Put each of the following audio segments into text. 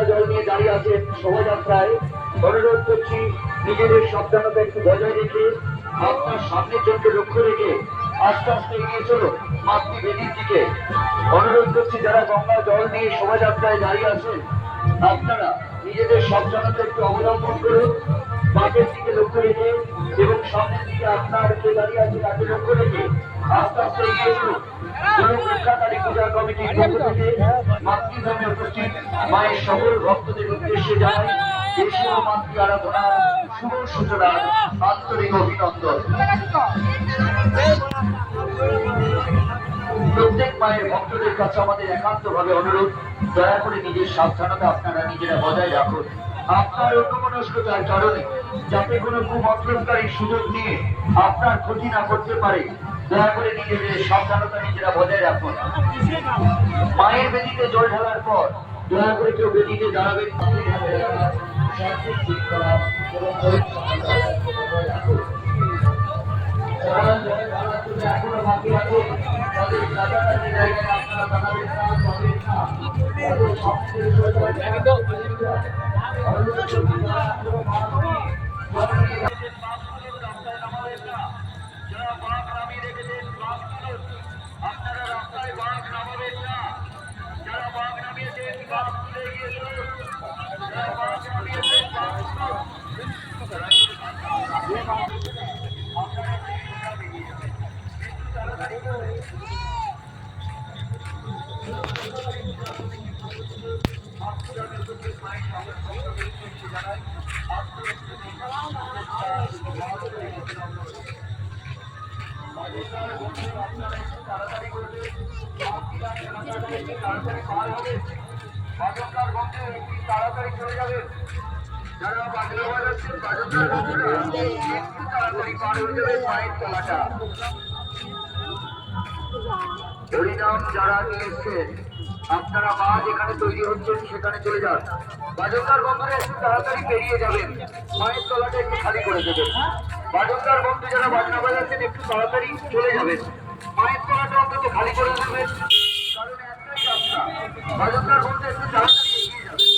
লোক আছে যারা লোক আছে তোর ধরার পর একটু বেরিয়ে আসে যারা লোক আছে তোর ধরার পর বেরিয়ে কেউ না দাঁড়িয়ে বেরিয়ে আসে যে কোনো ধরনের যানবাহন নিয়ে আপনারা ধীর গতিতে ধরছে যারা গঙ্গা জল নিয়ে দাঁড়িয়ে আছেন শোভাযাত্রায়। অনুরোধ করছি, নিজেদের সাবধানতা একটু বজায় রেখে, আপনার সামনের জনকে লক্ষ্য রেখে আস্তে আস্তে এগিয়ে চলুন মাতৃবেদীর দিকে। অনুরোধ করছি, যারা গঙ্গা জল নিয়ে শোভাযাত্রায় দাঁড়িয়ে আছেন, আপনারা নিজেদের সাবধানতা একটু অবলম্বন করুন মাঠের দিকে লক্ষ্য রেখে এবং সামনের দিকে আপনার যে দাঁড়িয়ে আছে তাকে লক্ষ্য রেখে প্রত্যেক মায়ের ভক্তদের কাছে আমাদের একান্ত ভাবে অনুরোধ দয়া করে নিজের সাবধানতা আপনারা নিজেরা বজায় রাখুন আপনার অন্যমনস্কতার কারণে যাতে কোনো কুমন্ত্রণকারী সুযোগ নিয়ে আপনার ক্ষতি না করতে পারে। দয়া করে নিজেদের সাবধানতা নিজেরা বজায় রাখুন। মায়ের বেদিতে জল ঢালার পর দয়া করে কেউ বেদিতে দাঁড়াবেন তাড়াতাড়ি চলে যাবেন যারা বাজনা বাজাচ্ছেন তাড়াতাড়ি পার হয়ে যাবে পায়ের তলাটা হরিনাম যারা নিয়ে এসছেন আপনারা মা যেখানে তৈরি হচ্ছেন, সেখানে চলে যান। বাজনদার বন্ধুরা, একটু তাড়াতাড়ি পেরিয়ে যাবেন। মায়ের তলাটা একটু খালি করে দেবেন। বাজনদার বন্ধু যারা বাজনা বাজাচ্ছেন, একটু তাড়াতাড়ি চলে যাবেন। মায়ের তলাটা অন্তত খালি করে দেবেন। কারণ একটাই রাস্তা। বাজনদার বন্ধু, একটু তাড়াতাড়ি এগিয়ে যাবেন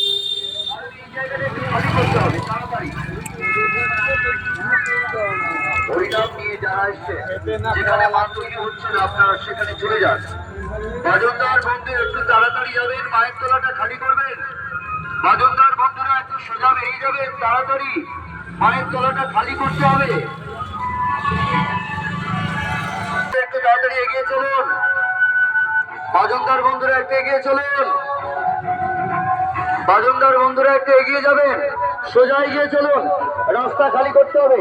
কারণ এই জায়গাটা একটু খালি করতে হবে তাড়াতাড়ি যেখানে মা তৈরি হচ্ছেন আপনারা সেখানে চলে যান। বাজনদার বন্ধু, একটু তাড়াতাড়ি যাবেন, মায়ের তলাটা খালি করবেন। বাজনদার বন্ধুরা, একটু সোজা বেরিয়ে যাবেন, তাড়াতাড়ি। মায়ের তলাটা খালি করতে হবে। একটু তাড়াতাড়ি এগিয়ে চলুন। বাজনদার বন্ধুরা, একটু এগিয়ে চলুন। বাজনদার বন্ধুরা, একটু এগিয়ে যাবেন। সোজা এগিয়ে চলুন। রাস্তা খালি করতে হবে।